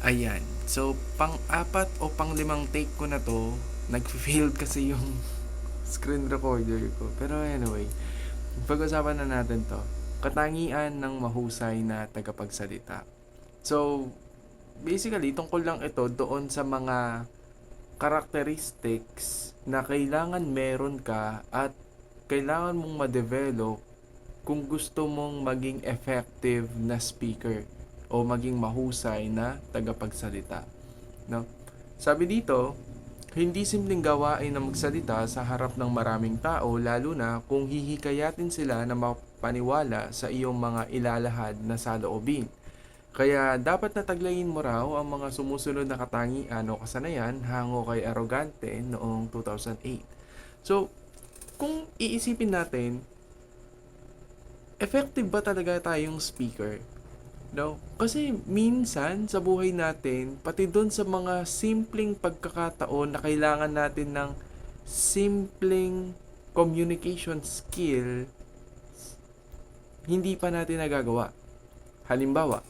Ayan. So, pang-apat o pang-limang take ko na to, nag-failed kasi yung screen recorder ko. Pero anyway, pag-usapan na natin to. Katangian ng mahusay na tagapagsalita. So, basically, tungkol lang ito doon sa mga characteristics na kailangan meron ka at kailangan mong ma-develop kung gusto mong maging effective na speaker o maging mahusay na tagapagsalita. No? Sabi dito, hindi simpleng gawain na magsalita sa harap ng maraming tao lalo na kung hihikayatin sila na mapaniwala sa iyong mga ilalahad na saloobin. Kaya dapat nataglayin mo raw ang mga sumusunod na katangian o kasanayan hango kay arrogante noong 2008. So, kung iisipin natin, effective ba talaga tayong speaker? No? Kasi minsan sa buhay natin, pati doon sa mga simpleng pagkakataon na kailangan natin ng simpleng communication skill, hindi pa natin nagagawa. Halimbawa,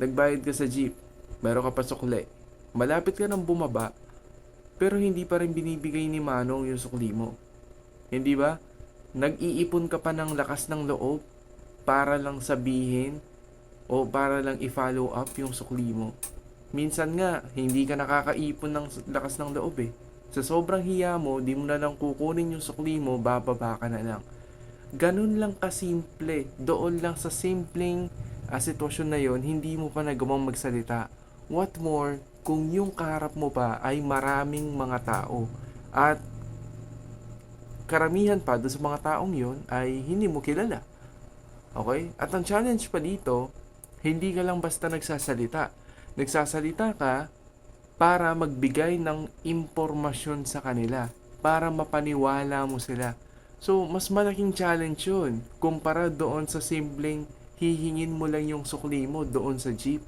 nagbayad ka sa jeep, meron ka pa sukli, malapit ka nang bumaba, pero hindi pa rin binibigay ni Manong yung sukli mo. Hindi ba? Nag-iipon ka pa ng lakas ng loob para lang sabihin o para lang i-follow up yung sukli mo. Minsan nga, hindi ka nakakaipon ng lakas ng loob eh. Sa sobrang hiya mo, di mo na lang kukunin yung sukli mo, bababa ka na lang. Ganun lang kasimple. Doon lang sa simpleng ah, sitwasyon na yon hindi mo pa nagawang magsalita. What more, kung yung kaharap mo pa ay maraming mga tao at karamihan pa doon sa mga taong yon ay hindi mo kilala. Okay? At ang challenge pa dito, hindi ka lang basta nagsasalita. Nagsasalita ka para magbigay ng impormasyon sa kanila, para mapaniwala mo sila. So, mas malaking challenge yun kumpara doon sa simpleng hihingin mo lang yung sukli mo doon sa jeep.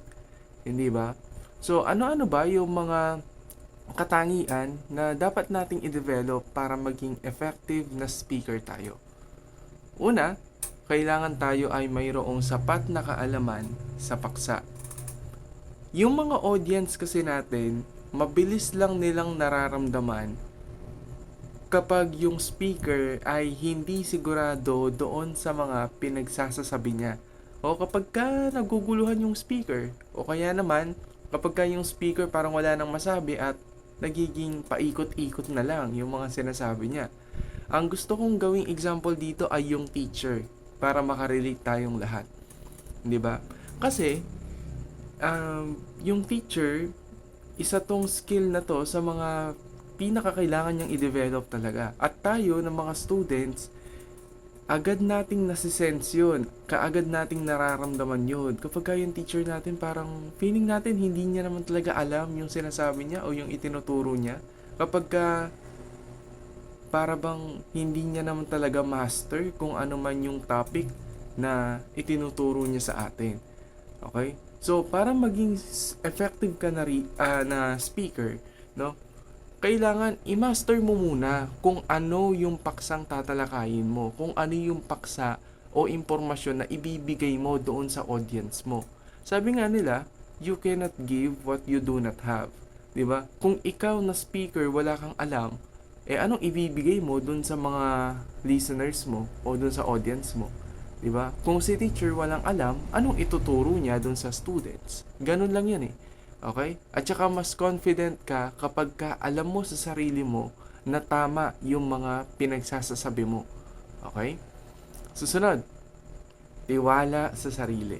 Hindi ba? So, ano-ano ba yung mga katangian na dapat nating i-develop para maging effective na speaker tayo? Una, kailangan tayo ay mayroong sapat na kaalaman sa paksa. Yung mga audience kasi natin, mabilis lang nilang nararamdaman kapag yung speaker ay hindi sigurado doon sa mga pinagsasasabi niya. O kapag ka naguguluhan yung speaker, o kaya naman kapag ka yung speaker parang wala nang masabi at nagiging paikot-ikot na lang yung mga sinasabi niya. Ang gusto kong gawing example dito ay yung teacher para makarelate tayong lahat. 'Di ba? Kasi um, yung teacher isa tong skill na to sa mga pinakakailangan niyang i-develop talaga. At tayo ng mga students, agad nating nasisense yun. Kaagad nating nararamdaman yun. Kapag ka yung teacher natin, parang feeling natin hindi niya naman talaga alam yung sinasabi niya o yung itinuturo niya. Kapag ka para bang hindi niya naman talaga master kung ano man yung topic na itinuturo niya sa atin. Okay? So, para maging effective ka na, ri- ah, na speaker, no? Kailangan i-master mo muna kung ano yung paksang tatalakayin mo, kung ano yung paksa o impormasyon na ibibigay mo doon sa audience mo. Sabi nga nila, you cannot give what you do not have. 'Di ba? Kung ikaw na speaker wala kang alam, eh anong ibibigay mo doon sa mga listeners mo o doon sa audience mo? 'Di ba? Kung si teacher walang alam, anong ituturo niya doon sa students? Ganun lang 'yan eh. Okay? At saka mas confident ka kapag ka alam mo sa sarili mo na tama yung mga pinagsasasabi mo. Okay? Susunod, tiwala sa sarili.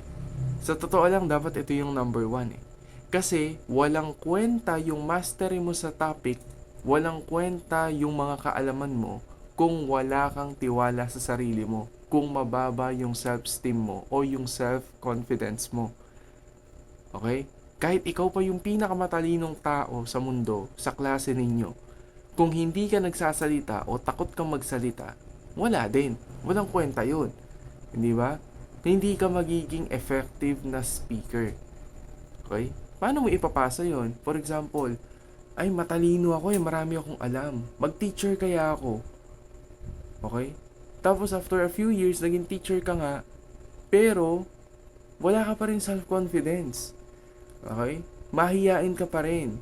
Sa totoo lang, dapat ito yung number one eh. Kasi walang kwenta yung mastery mo sa topic, walang kwenta yung mga kaalaman mo kung wala kang tiwala sa sarili mo, kung mababa yung self-esteem mo o yung self-confidence mo. Okay? Kahit ikaw pa yung pinakamatalinong tao sa mundo, sa klase ninyo, kung hindi ka nagsasalita o takot kang magsalita, wala din. Walang kwenta yun. Hindi ba? Hindi ka magiging effective na speaker. Okay? Paano mo ipapasa yon? For example, ay matalino ako eh, marami akong alam. Mag-teacher kaya ako. Okay? Tapos after a few years, naging teacher ka nga, pero wala ka pa rin self-confidence. Okay? mahiyain ka pa rin.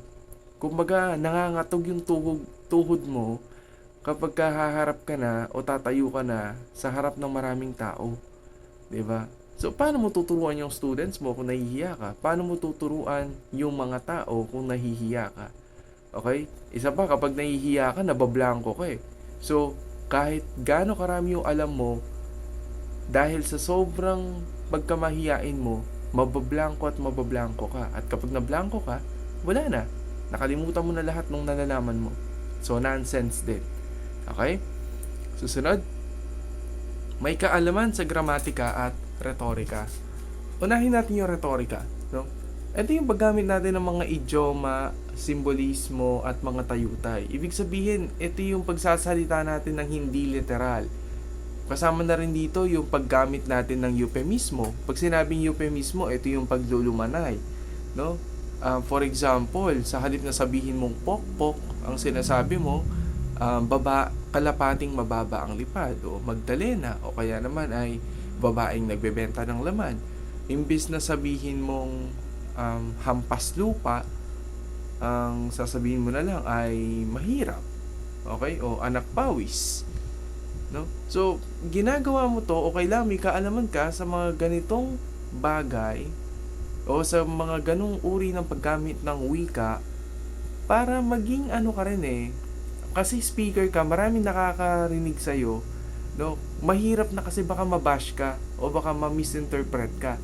Kumbaga, nangangatog yung tuhod, tuhod mo kapag ka haharap ka na o tatayo ka na sa harap ng maraming tao. ba? So, paano mo tuturuan yung students mo kung nahihiya ka? Paano mo tuturuan yung mga tao kung nahihiya ka? Okay? Isa pa, kapag nahihiya ka, nabablanko ka eh. So, kahit gaano karami yung alam mo, dahil sa sobrang pagkamahiyain mo, mabablanko at mabablanko ka. At kapag nablanko ka, wala na. Nakalimutan mo na lahat ng nalalaman mo. So, nonsense din. Okay? Susunod. May kaalaman sa gramatika at retorika. Unahin natin yung retorika. No? Ito yung paggamit natin ng mga idioma, simbolismo, at mga tayutay. Ibig sabihin, ito yung pagsasalita natin ng hindi literal. Kasama na rin dito yung paggamit natin ng euphemismo. Pag sinabing euphemismo, ito yung paglulumanay. No? Ah, for example, sa halip na sabihin mong pokpok, ang sinasabi mo, um, baba, kalapating mababa ang lipad o magdalena o kaya naman ay babaeng nagbebenta ng laman. Imbis na sabihin mong um, hampas lupa, ang sasabihin mo na lang ay mahirap. Okay? O anak pawis. No? So, ginagawa mo to o kailangan may kaalaman ka sa mga ganitong bagay o sa mga ganong uri ng paggamit ng wika para maging ano ka rin eh. Kasi speaker ka, maraming nakakarinig sa'yo. No? Mahirap na kasi baka mabash ka o baka ma-misinterpret ka.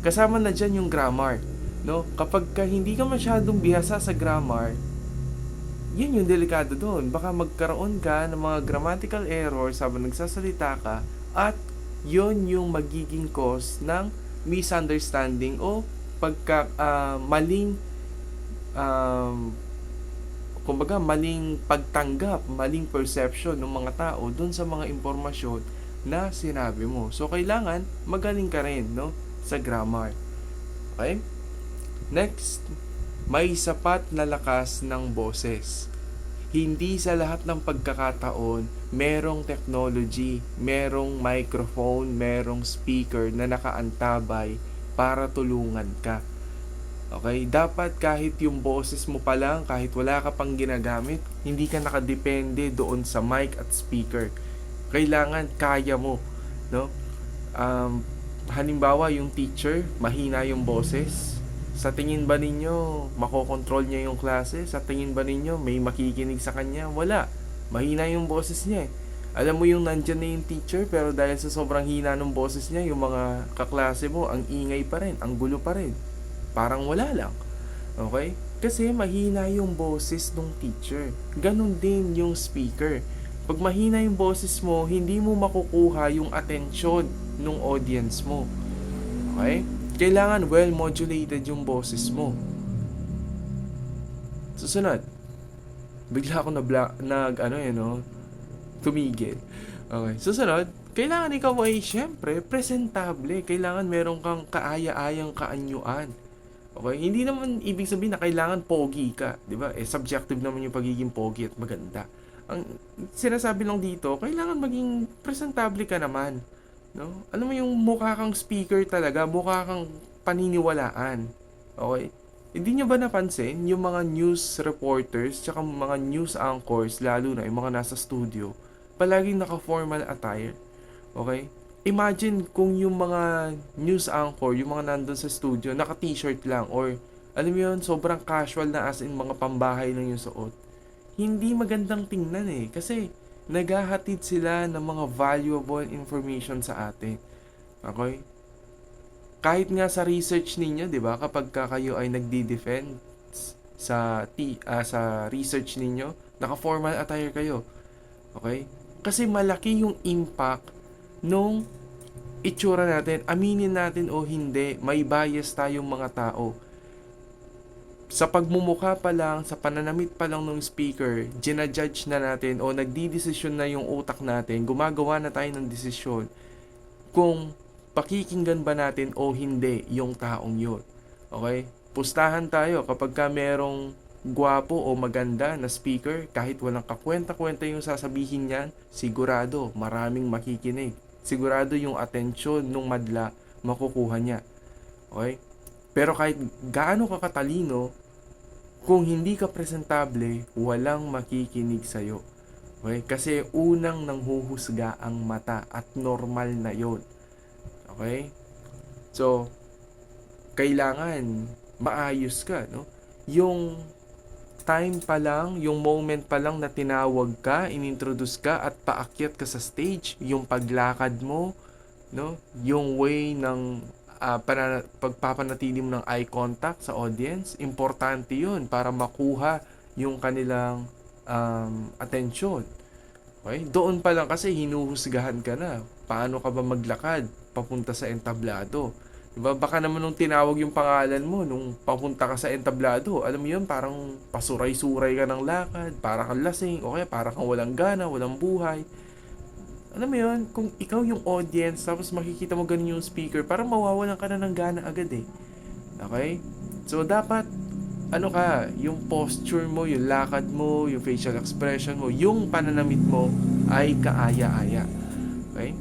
Kasama na dyan yung grammar. No? Kapag ka hindi ka masyadong bihasa sa grammar, yun yung delikado doon. Baka magkaroon ka ng mga grammatical errors habang nagsasalita ka at yun yung magiging cause ng misunderstanding o pagka ah, maling um, kumbaga maling pagtanggap, maling perception ng mga tao dun sa mga impormasyon na sinabi mo. So kailangan magaling ka rin no sa grammar. Okay? Next, may sapat na lakas ng boses. Hindi sa lahat ng pagkakataon merong technology, merong microphone, merong speaker na nakaantabay para tulungan ka. Okay? Dapat kahit yung boses mo pa lang, kahit wala ka pang ginagamit, hindi ka nakadepende doon sa mic at speaker. Kailangan kaya mo, no? Um, halimbawa yung teacher, mahina yung boses. Sa tingin ba ninyo, makokontrol niya yung klase? Sa tingin ba ninyo, may makikinig sa kanya? Wala. Mahina yung boses niya eh. Alam mo yung nandyan na yung teacher, pero dahil sa sobrang hina ng boses niya, yung mga kaklase mo, ang ingay pa rin, ang gulo pa rin parang wala lang. Okay? Kasi mahina yung boses ng teacher. Ganon din yung speaker. Pag mahina yung boses mo, hindi mo makukuha yung atensyon ng audience mo. Okay? Kailangan well modulated yung boses mo. Susunod. Bigla ako na nag ano eh no, tumigil. Okay. Susunod, kailangan ikaw ay syempre presentable. Kailangan meron kang kaaya-ayang kaanyuan. Okay? Hindi naman ibig sabihin na kailangan pogi ka, 'di ba? Eh subjective naman yung pagiging pogi at maganda. Ang sinasabi lang dito, kailangan maging presentable ka naman, no? Ano mo yung mukha kang speaker talaga, mukha kang paniniwalaan. Okay? Hindi nyo ba napansin yung mga news reporters tsaka mga news anchors lalo na yung mga nasa studio palaging naka-formal attire. Okay? imagine kung yung mga news anchor, yung mga nandun sa studio, naka t-shirt lang or alam mo yun, sobrang casual na as in mga pambahay lang yung suot. Hindi magandang tingnan eh. Kasi naghahatid sila ng mga valuable information sa atin. Okay? Kahit nga sa research ninyo, 'di ba? Kapag ka kayo ay nagdi-defend sa t ah, sa research ninyo, naka-formal attire kayo. Okay? Kasi malaki yung impact nung itsura natin, aminin natin o hindi, may bias tayong mga tao. Sa pagmumukha pa lang, sa pananamit pa lang ng speaker, ginajudge na natin o nagdidesisyon na yung utak natin, gumagawa na tayo ng desisyon kung pakikinggan ba natin o hindi yung taong yun. Okay? Pustahan tayo kapag ka merong gwapo o maganda na speaker, kahit walang kakwenta-kwenta yung sasabihin niyan, sigurado maraming makikinig. Sigurado yung atensyon nung madla makukuha niya. Okay? Pero kahit gaano ka katalino, kung hindi ka presentable, walang makikinig sa'yo. Okay? Kasi unang nanghuhusga ang mata at normal na yon. Okay? So, kailangan maayos ka, no? Yung time pa lang, yung moment pa lang na tinawag ka, inintroduce ka at paakyat ka sa stage, yung paglakad mo, no? Yung way ng ah, para pagpapanatili mo ng eye contact sa audience, importante 'yun para makuha yung kanilang um, atensyon. Okay? Doon pa lang kasi hinuhusgahan ka na. Paano ka ba maglakad papunta sa entablado? Diba? Baka naman nung tinawag yung pangalan mo, nung papunta ka sa entablado, alam mo yun, parang pasuray-suray ka ng lakad, para kang lasing, o kaya para kang walang gana, walang buhay. Alam mo yun, kung ikaw yung audience, tapos makikita mo ganun yung speaker, parang mawawalan ka na ng gana agad eh. Okay? So, dapat, ano ka, yung posture mo, yung lakad mo, yung facial expression mo, yung pananamit mo, ay kaaya-aya. Okay?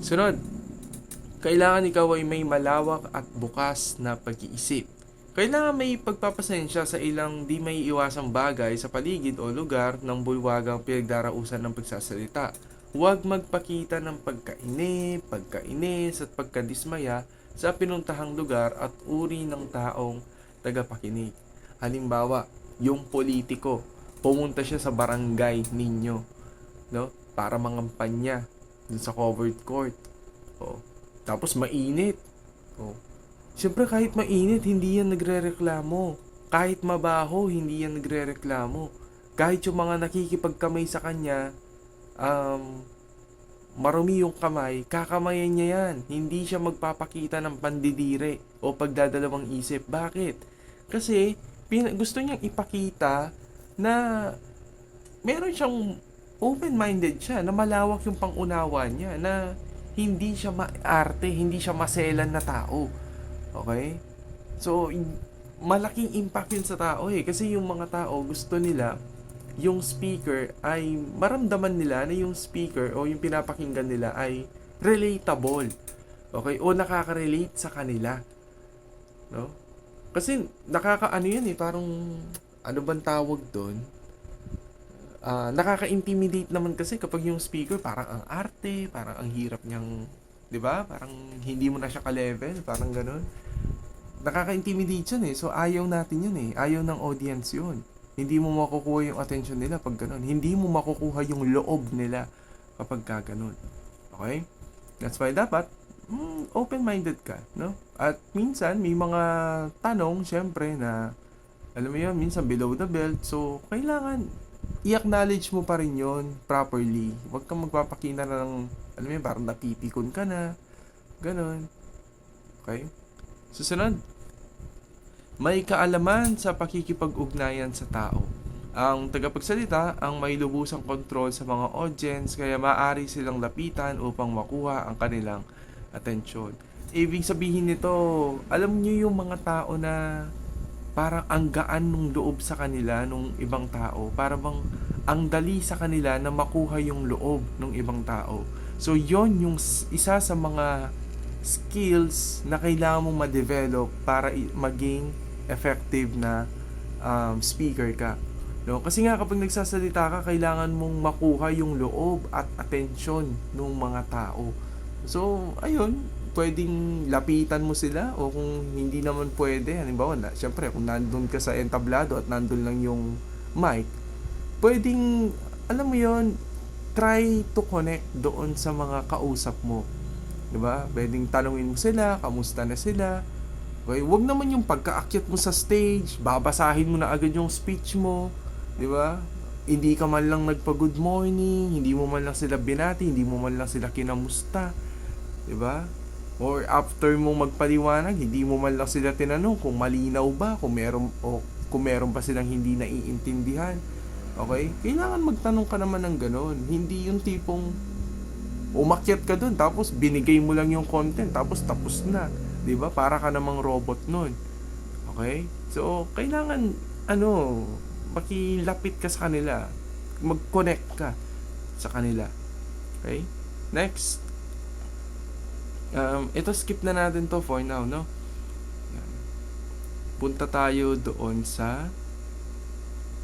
Sunod, kailangan ikaw ay may malawak at bukas na pag-iisip. Kailangan may pagpapasensya sa ilang di may iwasang bagay sa paligid o lugar ng bulwagang pinagdarausan ng pagsasalita. Huwag magpakita ng pagkainip, pagkainis at pagkadismaya sa pinuntahang lugar at uri ng taong tagapakinig. Halimbawa, yung politiko, pumunta siya sa barangay ninyo, no? Para mangampanya dun sa covered court. Oh. Tapos mainit. Oh. Siyempre kahit mainit, hindi yan nagrereklamo. Kahit mabaho, hindi yan nagrereklamo. Kahit yung mga nakikipagkamay sa kanya, um, marumi yung kamay, kakamayan niya yan. Hindi siya magpapakita ng pandidire o pagdadalawang isip. Bakit? Kasi pin- gusto niyang ipakita na meron siyang open-minded siya, na malawak yung pangunawa niya, na hindi siya maarte, hindi siya maselan na tao. Okay? So, in- malaking impact yun sa tao eh. Kasi yung mga tao, gusto nila yung speaker ay maramdaman nila na yung speaker o yung pinapakinggan nila ay relatable. Okay? O nakaka-relate sa kanila. No? Kasi nakakaano yan eh, parang ano bang tawag doon? Ah, nakaka-intimidate naman kasi kapag yung speaker parang ang arte, parang ang hirap niyang, 'di ba? Parang hindi mo na siya ka-level, parang ganun. Nakaka-intimidate yun eh. So ayaw natin yun eh. Ayaw ng audience yun. Hindi mo makukuha yung attention nila pag ganun. Hindi mo makukuha yung loob nila kapag ka ganun. Okay? That's why dapat mm, open-minded ka, no? At minsan may mga tanong syempre na alam mo yun, minsan below the belt. So, kailangan i-acknowledge mo pa rin yun properly. Huwag kang magpapakita na ng, alam mo yun, parang napipikon ka na. Ganon. Okay? Susunod. May kaalaman sa pakikipag-ugnayan sa tao. Ang tagapagsalita ang may lubusang kontrol sa mga audience kaya maaari silang lapitan upang makuha ang kanilang atensyon. Ibig sabihin nito, alam niyo yung mga tao na parang ang gaan nung loob sa kanila nung ibang tao. Para bang ang dali sa kanila na makuha yung loob ng ibang tao. So yon yung isa sa mga skills na kailangan mong ma-develop para maging effective na um, speaker ka. No? Kasi nga kapag nagsasalita ka, kailangan mong makuha yung loob at atensyon ng mga tao. So, ayun, pwedeng lapitan mo sila o kung hindi naman pwede, halimbawa na, syempre kung nandun ka sa entablado at nandun lang yung mic, pwedeng, alam mo yon try to connect doon sa mga kausap mo. 'Di ba? Pwedeng tanungin mo sila, kamusta na sila. Okay, wag naman yung pagkaakyat mo sa stage, babasahin mo na agad yung speech mo, 'di ba? Hindi ka man lang nagpa-good morning, hindi mo man lang sila binati, hindi mo man lang sila kinamusta, 'di ba? Or after mo magpaliwanag, hindi mo man lang sila tinanong kung malinaw ba, kung meron o kung meron pa silang hindi naiintindihan. Okay? Kailangan magtanong ka naman ng ganon. Hindi yung tipong umakyat ka dun tapos binigay mo lang yung content tapos tapos na. 'Di ba? Para ka namang robot nun. Okay? So, kailangan ano, makilapit ka sa kanila. Mag-connect ka sa kanila. Okay? Next. Um, ito skip na natin to for now, no? Punta tayo doon sa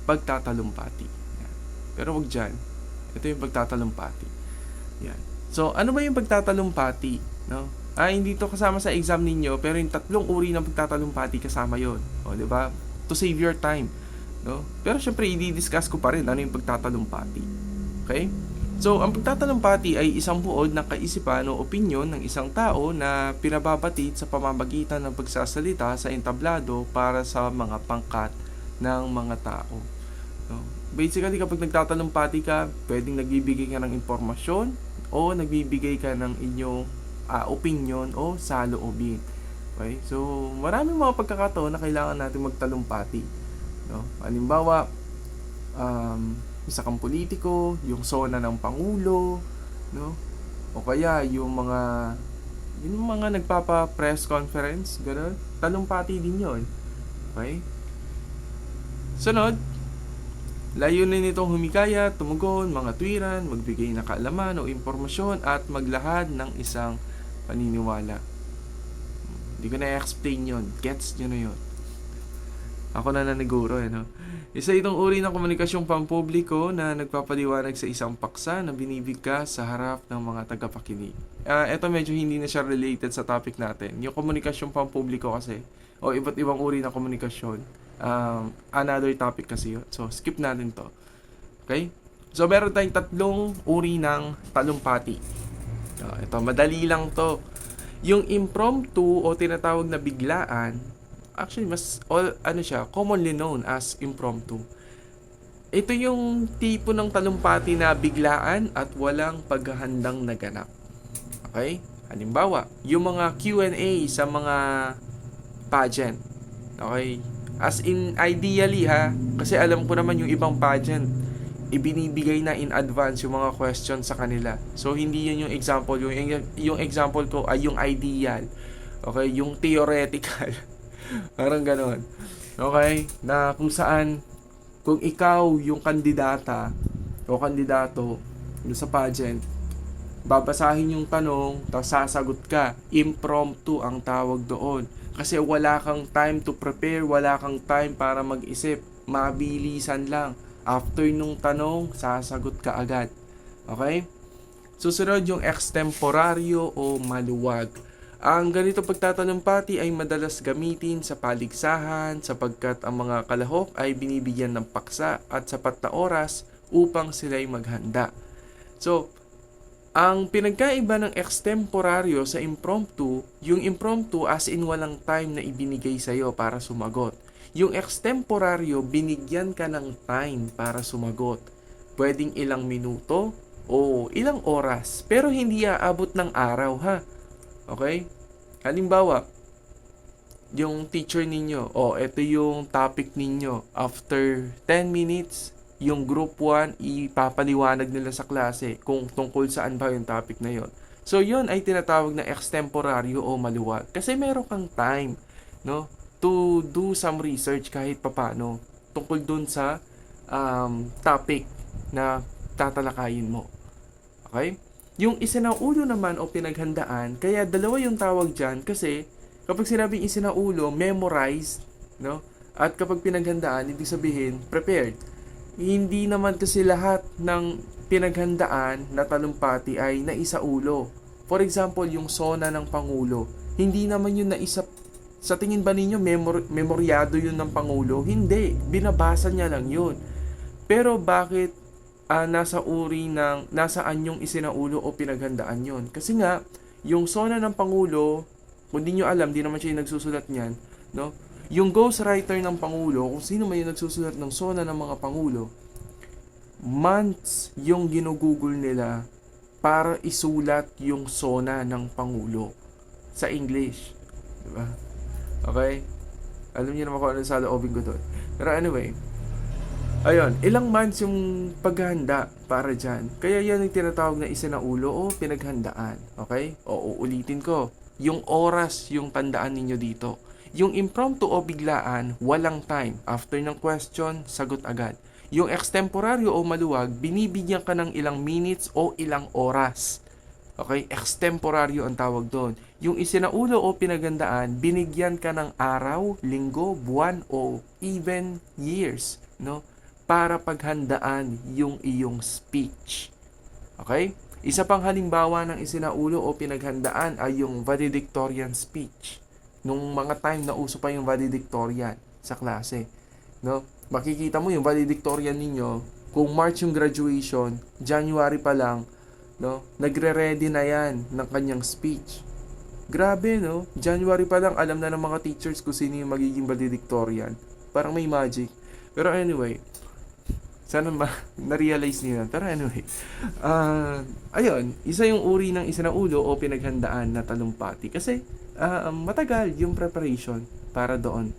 pagtatalumpati. Pero wag dyan. Ito yung pagtatalumpati. Yan. So, ano ba yung pagtatalumpati? No? Ah, hindi to kasama sa exam ninyo, pero yung tatlong uri ng pagtatalumpati kasama yon. O, di ba? To save your time. No? Pero syempre, i-discuss ko pa rin ano yung pagtatalumpati. Okay? So, ang pagtatalumpati ay isang buod ng kaisipan o opinyon ng isang tao na pinababatid sa pamamagitan ng pagsasalita sa entablado para sa mga pangkat ng mga tao. No? Basically, kapag nagtatalumpati ka, pwedeng nagbibigay ka ng impormasyon o nagbibigay ka ng inyong ah, opinion o saloobin. Okay? So, maraming mga pagkakataon na kailangan natin magtalumpati. No? Halimbawa, um, isa kang politiko, yung sona ng pangulo, no? O kaya yung mga yung mga nagpapa press conference, ganun. Talumpati din 'yon. Okay? Sunod, layunin nitong humikaya, tumugon, mga tuwiran, magbigay ng kaalaman o impormasyon at maglahad ng isang paniniwala. Hindi ko na-explain yon Gets nyo na yon Ako na naniguro, eh, no? Isa itong uri ng komunikasyong pampubliko na nagpapaliwanag sa isang paksa na binibigkas sa harap ng mga tagapakinig. Ah, ito medyo hindi na siya related sa topic natin. Yung komunikasyong pampubliko kasi, o iba't ibang uri ng komunikasyon, um, another topic kasi yun. So, skip natin to. Okay? So, meron tayong tatlong uri ng talumpati. Ah, ito, madali lang to. Yung impromptu o tinatawag na biglaan, actually mas all ano siya commonly known as impromptu. Ito yung tipo ng talumpati na biglaan at walang paghahandang naganap. Okay? Halimbawa yung mga Q&A sa mga pageant. Okay? As in ideally ha? Kasi alam ko naman yung ibang pageant ibinibigay na in advance yung mga question sa kanila so hindi yun yung example yung yung example ko ay yung ideal okay yung theoretical Parang ganon. Okay? Na kung saan, kung ikaw yung kandidata o kandidato sa pageant, babasahin yung tanong, tapos sasagot ka. Impromptu ang tawag doon. Kasi wala kang time to prepare, wala kang time para mag-isip. Mabilisan lang. After nung tanong, sasagot ka agad. Okay? Susunod yung extemporaryo o maluwag. Ang ganito pagtatalumpati ay madalas gamitin sa paligsahan sapagkat ang mga kalahok ay binibigyan ng paksa at sapat na oras upang sila'y maghanda. So, ang pinagkaiba ng extemporaryo sa impromptu, yung impromptu as in walang time na ibinigay sa'yo para sumagot. Yung extemporaryo, binigyan ka ng time para sumagot. Pwedeng ilang minuto o ilang oras, pero hindi aabot ng araw ha. Okay? Halimbawa, yung teacher ninyo, oh, ito yung topic ninyo. After 10 minutes, yung group 1, ipapaliwanag nila sa klase kung tungkol saan ba yung topic na yon. So, yun ay tinatawag na extemporaryo o maluwag. Kasi meron kang time, no? To do some research kahit papano tungkol dun sa um, topic na tatalakayin mo. Okay? Yung isinaulo naman o pinaghandaan, kaya dalawa yung tawag dyan kasi kapag sinabing isinaulo, memorized, no? At kapag pinaghandaan, ibig sabihin, prepared. Hindi naman kasi lahat ng pinaghandaan na talumpati ay naisaulo. For example, yung sona ng Pangulo, hindi naman yun naisa sa tingin ba ninyo memor, memoryado yun ng Pangulo? Hindi, binabasa niya lang yun. Pero bakit uh, nasa uri ng nasaan yung isinaulo o pinaghandaan yon. Kasi nga, yung sona ng Pangulo, kung di nyo alam, di naman siya yung nagsusulat niyan, no? Yung ghostwriter ng Pangulo, kung sino man yung nagsusulat ng sona ng mga Pangulo, months yung ginugugol nila para isulat yung sona ng Pangulo sa English. Diba? Okay? Alam niyo naman kung ano sa loobin ko doon. Pero anyway, Ayun, ilang months yung paghahanda para dyan. Kaya yan yung tinatawag na isinaulo o pinaghandaan. Okay? O uulitin ko. Yung oras yung tandaan ninyo dito. Yung impromptu o biglaan, walang time. After ng question, sagot agad. Yung extemporaryo o maluwag, binibigyan ka ng ilang minutes o ilang oras. Okay? Extemporaryo ang tawag doon. Yung isinaulo o pinagandaan, binigyan ka ng araw, linggo, buwan o even years, no? Para paghandaan yung iyong speech. Okay? Isa pang halimbawa ng isinaulo o pinaghandaan ay yung valedictorian speech. Nung mga time na uso pa yung valedictorian sa klase. No? Makikita mo yung valedictorian ninyo, kung March yung graduation, January pa lang, no? Nagre-ready na yan ng kanyang speech. Grabe, no? January pa lang, alam na ng mga teachers kung sino yung magiging valedictorian. Parang may magic. Pero anyway, sana ma na-realize niyo. Pero anyway, ah ayun, isa yung uri ng isinaulo o pinaghandaan na talumpati. Kasi ah, matagal yung preparation para doon.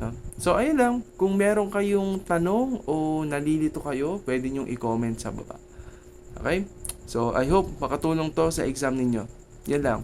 No? So, ayun lang. Kung meron kayong tanong o nalilito kayo, pwede nyong i-comment sa baba. Okay? So, I hope makatulong to sa exam ninyo. Yan lang.